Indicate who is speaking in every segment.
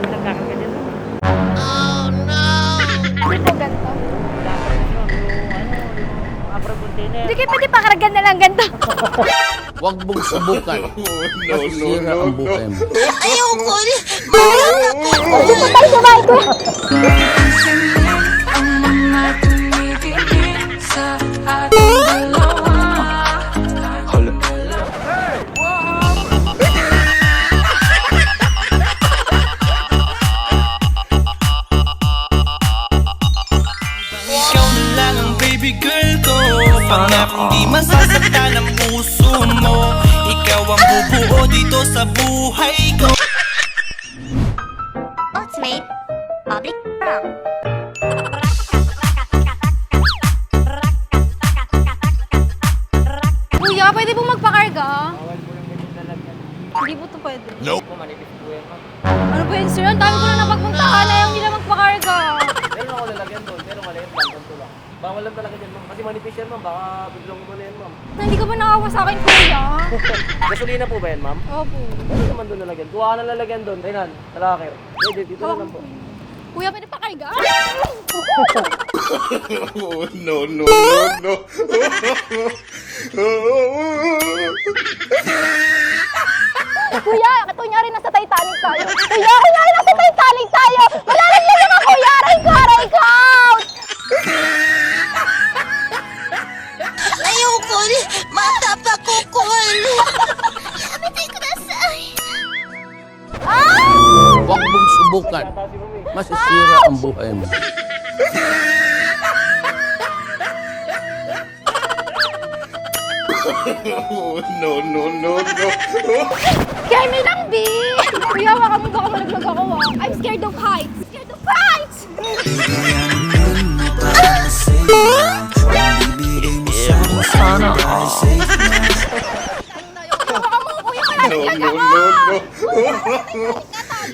Speaker 1: Kasi kami nagkakaganyan nun.
Speaker 2: Hindi po ganito.
Speaker 1: Dapat yun, yung ano, yung upper container.
Speaker 2: Hindi kayo pwede pakargan na lang ganito.
Speaker 3: Huwag mong subukan. Masisira ang buhay mo.
Speaker 2: Hindi po tayo sumakay ko.
Speaker 4: Baby girl ko Pangakong di masasaktan ang puso mo. Ikaw ang bubuo dito sa buhay ko.
Speaker 5: Ultimate Public Prom.
Speaker 1: Baka biglang mo na yan, ma'am.
Speaker 2: Hindi ka ba nakawa sa akin, kuya?
Speaker 1: Gasolina po ba yan, ma'am?
Speaker 2: Opo.
Speaker 1: Ano naman doon lalagyan? Kuha ka na lalagyan doon. Renan, tracker. Pwede, dito na lang po.
Speaker 2: Kuya, pwede pakarga?
Speaker 3: Oh, no, no, no, no.
Speaker 2: kuya, kunyari nasa Titanic tayo. Kuya, kunyari nasa
Speaker 3: subukan. Masisira ang buhay mo. no, no, no, no.
Speaker 2: Kaya may lang, B. Kuya, waka mo baka malaglag ako, ah. I'm scared of heights. Scared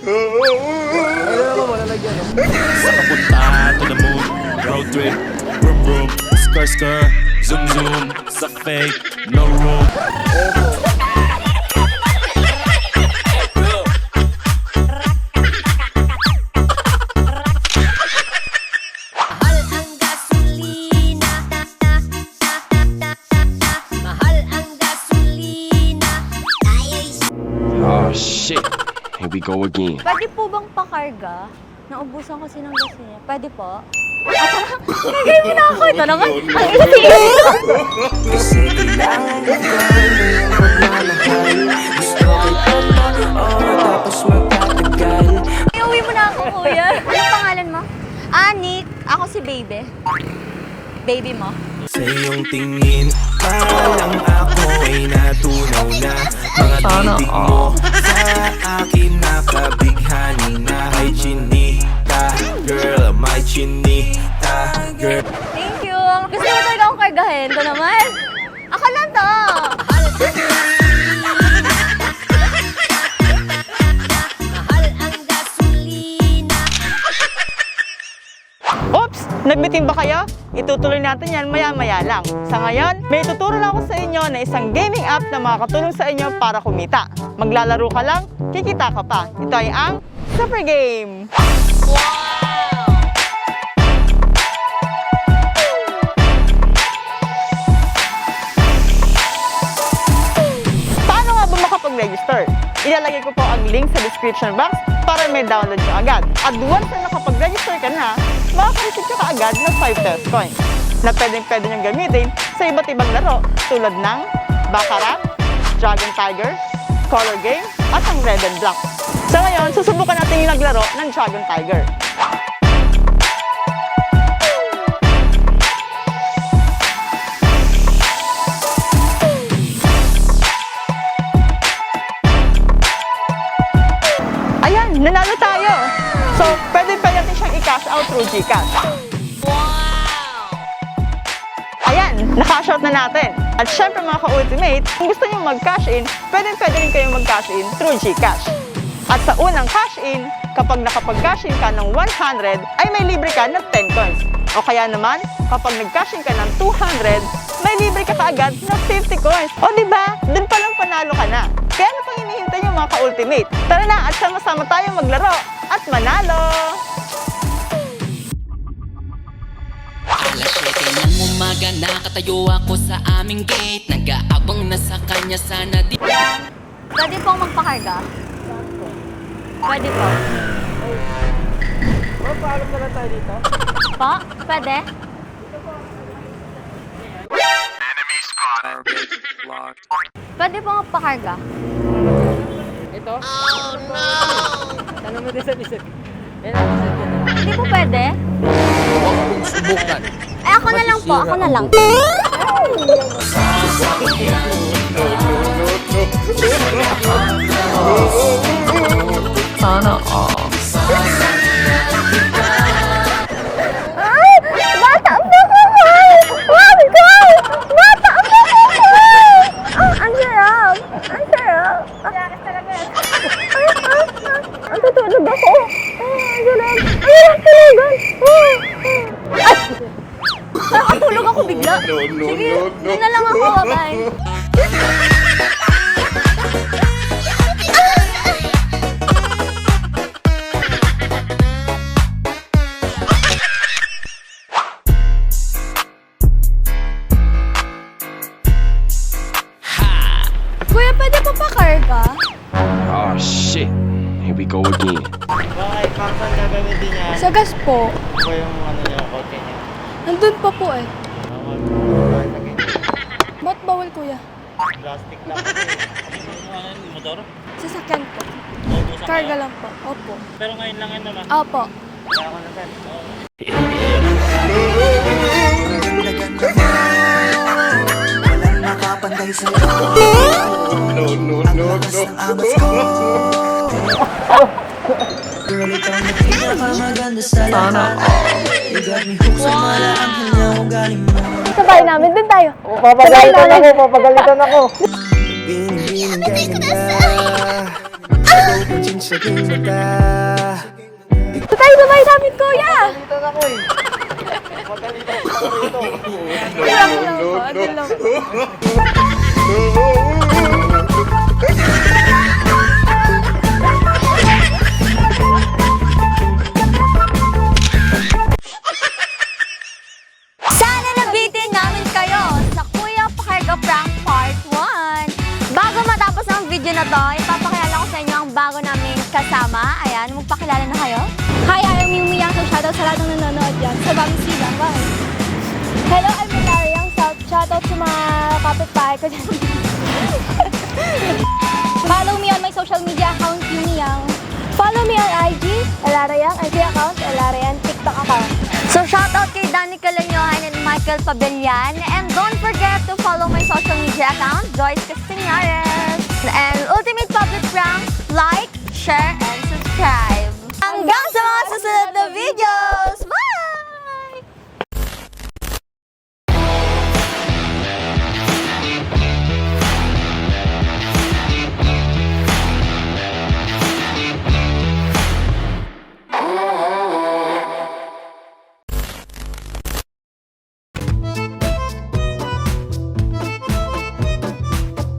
Speaker 1: Ano naman malalagyan, no?
Speaker 4: Papunta to the moon. Road trip. Vroom vroom. Skr skr Zoom zoom. Sa fake. No room
Speaker 6: Again.
Speaker 2: Pwede po bang pakarga? Naubusan kasi ng gasolina. Pwede po? Nagay mo na ako. Ito naman. Ang isi.
Speaker 6: Kasi kailangan ko ng pagmamahal Gusto kita na, tapos magtatagal
Speaker 2: Iuwi mo na ako, kuya. Ano pangalan mo? Ah, Nick. Ako si Baby. Baby mo?
Speaker 4: Sa iyong tingin Parang ako ay natunaw na Mga titig mo Sa akin nakabighani na Ay chinita Girl, my chinita Girl
Speaker 2: Thank you. Gusto mo talaga akong kargahin. Ito naman. Ako lang to.
Speaker 7: Oops! Nagbitin ba kayo? Itutuloy natin yan maya-maya lang. Sa ngayon, may tuturo lang ako sa inyo na isang gaming app na makakatulong sa inyo para kumita. Maglalaro ka lang, kikita ka pa. Ito ay ang Super Game! Paano nga ba makapag-register? Ilalagay ko po ang link sa description box para may download nyo agad. At once na nakapag-register ka na, makaka-receive ka agad ng 5 test coins na pwedeng pwede nyo gamitin sa iba't ibang laro tulad ng Baccarat, Dragon Tiger, Color Game, at ang Red and Black. So ngayon, susubukan natin yung naglaro ng Dragon Tiger. Ayan, nanalo tayo. So, pwede pa natin siyang i-cash out through GCash. Ayan, na-cash out na natin. At syempre mga ka-ultimate, kung gusto nyo mag-cash in, pwede pwede rin kayong mag-cash in through GCash. At sa unang cash in, kapag nakapag-cash in ka ng 100, ay may libre ka ng 10 coins. O kaya naman, kapag nag-cash in ka ng 200, may libre ka kaagad ng 50 coins. O di ba? Doon pa lang panalo ka na. Kaya ano pang natin yung mga ka-ultimate. Tara na at sama-sama tayong maglaro at manalo!
Speaker 8: Alas 7 ng umaga nakatayo ako sa aming gate Nag-aabang na sa kanya sana di
Speaker 2: Pwede pong magpakarga? Pwede po.
Speaker 1: Oh, paalam na lang tayo dito.
Speaker 2: Po? Pwede? Pwede po magpakarga?
Speaker 1: Ito? Oh, no! Tanong mo din sa lisod. Eh, lisod ko na.
Speaker 2: Hindi po pwede?
Speaker 3: Huwag mong subukan.
Speaker 2: Eh, ako na lang po. Ako na lang.
Speaker 6: Sana all.
Speaker 2: Pa karga?
Speaker 9: Oh shit. Here we go again.
Speaker 1: Bakit? Pang saan gagamitin niya?
Speaker 2: Sa gas po.
Speaker 1: Ito yung ano niya, kote niya.
Speaker 2: Nandun pa po eh.
Speaker 1: Bawal. Sa.
Speaker 2: Ba't bawal kuya?
Speaker 1: Plastic lang. Ano motor?
Speaker 2: Sasakyan po. Karga lang po. Opo.
Speaker 1: Pero ngayon lang yun naman.
Speaker 2: Opo.
Speaker 1: Kaya ako na sir.
Speaker 6: Walang makapantay sa'yo No, no, no, no Amas ko Girl, ikaw na pinakamaganda sa lahat You got me hooked sa mala Ang hanya ugali mo
Speaker 2: Sabay namin. Dun tayo.
Speaker 1: Papagalitan ako, papagalitan ako.
Speaker 6: Binibining ganda Sabaw pa dyan sa aking mata
Speaker 2: Dun tayo sabay namin, kuya.
Speaker 1: Papagalitan ako eh. Papagalitan ako.
Speaker 2: Wala ko lang po. Sana nabitin namin kayo sa Kuya Pakarga Prank Part 1. Bago matapos ang video na to, ipapakilala ko sa inyo ang bago naming kasama. Ayan, magpakilala na kayo. Hi, I'm Mimi Yang. So, shoutout sa lahat ng nanonood dyan. Sa. Hello, I'm Milari Yang. Shout, shoutout sa mga kapitbahay ko dyan. Danny Calanyohan and Michael Pabellan. And don't forget to follow my social media account, Joyce Castañares. And Ultimate Public Prank, like, share,